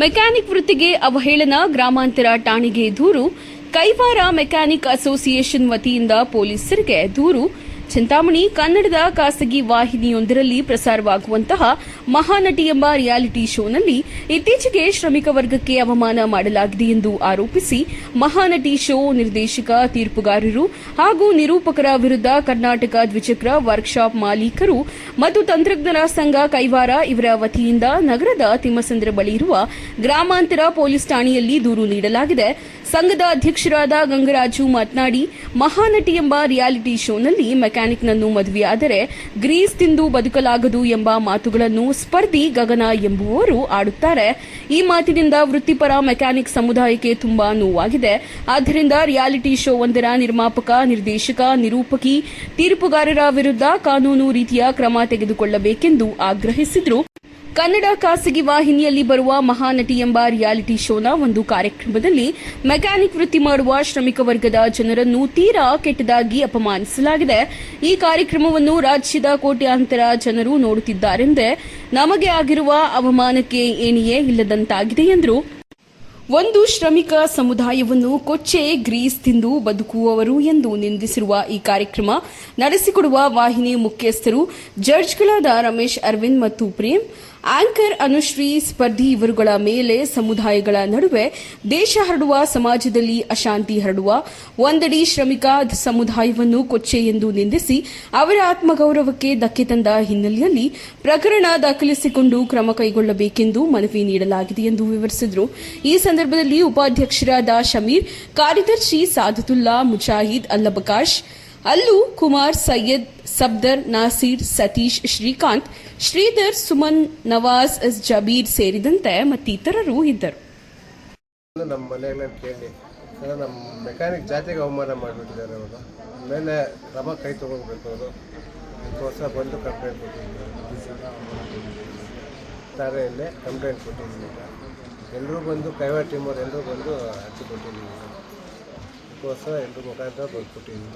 Mechanic ವೃತ್ತಿಗೆ ಅವಹೇಳನ ಗ್ರಾಮಾಂತರ ಠಾಣೆಗೆ ದೂರು. ಕೈವಾರ ಮೆಕ್ಯಾನಿಕ್ ಅಸೋಸಿಯೇಷನ್ ವತಿಯಿಂದ ಪೊಲೀಸರಿಗೆ ದೂರು. ಚಿಂತಾಮಣಿ, ಕನ್ನಡದ ಖಾಸಗಿ ವಾಹಿನಿಯೊಂದರಲ್ಲಿ ಪ್ರಸಾರವಾಗುವಂತಹ ಮಹಾನಟಿ ಎಂಬ ರಿಯಾಲಿಟಿ ಶೋನಲ್ಲಿ ಇತ್ತೀಚೆಗೆ ಶ್ರಮಿಕ ವರ್ಗಕ್ಕೆ ಅವಮಾನ ಮಾಡಲಾಗಿದೆ ಎಂದು ಆರೋಪಿಸಿ ಮಹಾನಟಿ ಶೋ ನಿರ್ದೇಶಕ, ತೀರ್ಪುಗಾರರು ಹಾಗೂ ನಿರೂಪಕರ ವಿರುದ್ಧ ಕರ್ನಾಟಕ ದ್ವಿಚಕ್ರ ವರ್ಕ್ಶಾಪ್ ಮಾಲೀಕರು ಮತ್ತು ತಂತ್ರಜ್ಞರ ಸಂಘ ಕೈವಾರ ಇವರ ವತಿಯಿಂದ ನಗರದ ತಿಮ್ಮಸಂದ್ರ ಬಳಿ ಇರುವ ಗ್ರಾಮಾಂತರ ಪೊಲೀಸ್ ಠಾಣೆಯಲ್ಲಿ ದೂರು ನೀಡಲಾಗಿದೆ. ಸಂಘದ ಅಧ್ಯಕ್ಷರಾದ ಗಂಗರಾಜು ಮಾತನಾಡಿ, ಮಹಾನಟಿ ಎಂಬ ರಿಯಾಲಿಟಿ ಶೋನಲ್ಲಿ ಮೆಕ್ಯಾನಿಕ್ನನ್ನು ಮದುವೆಯಾದರೆ ಗ್ರೀಸ್ ತಿಂದು ಬದುಕಲಾಗದು ಎಂಬ ಮಾತುಗಳನ್ನು ಸ್ಪರ್ಧಿ ಗಗನ ಎಂಬುವವರು ಆಡುತ್ತಾರೆ. ಈ ಮಾತಿನಿಂದ ವೃತ್ತಿಪರ ಮೆಕ್ಯಾನಿಕ್ ಸಮುದಾಯಕ್ಕೆ ತುಂಬಾ ನೋವಾಗಿದೆ. ಆದ್ದರಿಂದ ರಿಯಾಲಿಟಿ ಶೋ ಒಂದರ ನಿರ್ಮಾಪಕ, ನಿರ್ದೇಶಕ, ನಿರೂಪಕಿ, ತೀರ್ಪುಗಾರರ ವಿರುದ್ಧ ಕಾನೂನು ರೀತಿಯ ಕ್ರಮ ತೆಗೆದುಕೊಳ್ಳಬೇಕೆಂದು ಆಗ್ರಹಿಸಿದರು. ಕನ್ನಡ ಖಾಸಗಿ ವಾಹಿನಿಯಲ್ಲಿ ಬರುವ ಮಹಾನಟಿ ಎಂಬ ರಿಯಾಲಿಟಿ ಶೋನ ಒಂದು ಕಾರ್ಯಕ್ರಮದಲ್ಲಿ ಮೆಕ್ಯಾನಿಕ್ ವೃತ್ತಿ ಮಾಡುವ ಶ್ರಮಿಕ ವರ್ಗದ ಜನರನ್ನು ತೀರಾ ಕೆಟ್ಟದಾಗಿ ಅಪಮಾನಿಸಲಾಗಿದೆ. ಈ ಕಾರ್ಯಕ್ರಮವನ್ನು ರಾಜ್ಯದ ಕೋಟ್ಯಾಂತರ ಜನರು ನೋಡುತ್ತಿದ್ದಾರೆಂದೇ ನಮಗೆ ಆಗಿರುವ ಅವಮಾನಕ್ಕೆ ಏಣಿಯೇ ಇಲ್ಲದಂತಾಗಿದೆ ಎಂದರು. ಒಂದು ಶ್ರಮಿಕ ಸಮುದಾಯವನ್ನು ಕೊಚ್ಚೆ, ಗ್ರೀಸ್ ತಿಂದು ಬದುಕುವವರು ಎಂದು ನಿಂದಿಸಿರುವ ಈ ಕಾರ್ಯಕ್ರಮ ನಡೆಸಿಕೊಡುವ ವಾಹಿನಿ ಮುಖ್ಯಸ್ಥರು ಜಡ್ಜ್ಗಳಾದ ರಮೇಶ್, ಅರವಿಂದ್ ಮತ್ತು ಪ್ರೇಮ್ ಆಂಕರ್, ಅನುಶ್ರೀ, ಸ್ಪರ್ಧಿ ಇವರುಗಳ ಮೇಲೆ ಸಮುದಾಯಗಳ ನಡುವೆ ದೇಶ ಹರಡುವ, ಸಮಾಜದಲ್ಲಿ ಅಶಾಂತಿ ಹರಡುವ, ಒಂದಡಿ ಶ್ರಮಿಕ ಸಮುದಾಯವನ್ನು ಕೊಚ್ಚೆ ಎಂದು ನಿಂದಿಸಿ ಅವರ ಆತ್ಮಗೌರವಕ್ಕೆ ಧಕ್ಕೆ ತಂದ ಹಿನ್ನೆಲೆಯಲ್ಲಿ ಪ್ರಕರಣ ದಾಖಲಿಸಿಕೊಂಡು ಕ್ರಮ ಕೈಗೊಳ್ಳಬೇಕೆಂದು ಮನವಿ ನೀಡಲಾಗಿದೆ ಎಂದು ವಿವರಿಸಿದರು. ಈ ಸಂದರ್ಭದಲ್ಲಿ ಉಪಾಧ್ಯಕ್ಷರಾದ ಶಮೀರ್, ಕಾರ್ಯದರ್ಶಿ ಸಾದತುಲ್ಲಾ, ಮುಜಾಹಿದ್ ಅಲ್ಲಬಕಾಶ್ ಅಲ್ಲು, ಕುಮಾರ್, ಸೈಯದ್ ಸಬ್ದರ್ ನಾಸೀರ್, ಸತೀಶ್, ಶ್ರೀಕಾಂತ್, ಶ್ರೀಧರ್, ಸುಮನ್, ನವಾಜ್, ಎಸ್, ಜಬೀರ್ ಸೇರಿದಂತೆ ಮತ್ತಿತರರು ಇದ್ದರು. ನಮ್ಮ ಮನೆಯಲ್ಲ ಕೇಳಿ ನಮ್ಮ ಮೆಕ್ಯಾನಿಕ್ ಜಾತಿಗೆ ಅವಮಾನ ಮಾಡಿಬಿಟ್ಟಿದ್ದಾರೆ ಅವರು ಮೇಲೆ ಕ್ರಮ ಕೈ ತೊಗೊಳ್ಬೇಕು ಅವರು. ವರ್ಷ ಬಂದು ಕಂಪ್ಲೇಂಟ್ ಕೊಟ್ಟಿದ್ದೀನಿ ಠಾಣೆಯಲ್ಲೇ ಕಂಪ್ಲೇಂಟ್ ಕೊಟ್ಟಿದ್ದೀನಿ ಎಲ್ಲರೂ ಬಂದು ಕೈವಾರ ಟೀಮವ್ರು ಎಲ್ಲರೂ ಬಂದು ಹಚ್ಚಿಕೊಟ್ಟಿದ್ದೀನಿ ಅದಕ್ಕೋಸ್ಕರ ಎಲ್ಲರೂ ಮುಖಾಂತರ ಬಂದು ಕೊಟ್ಟಿದ್ದೀನಿ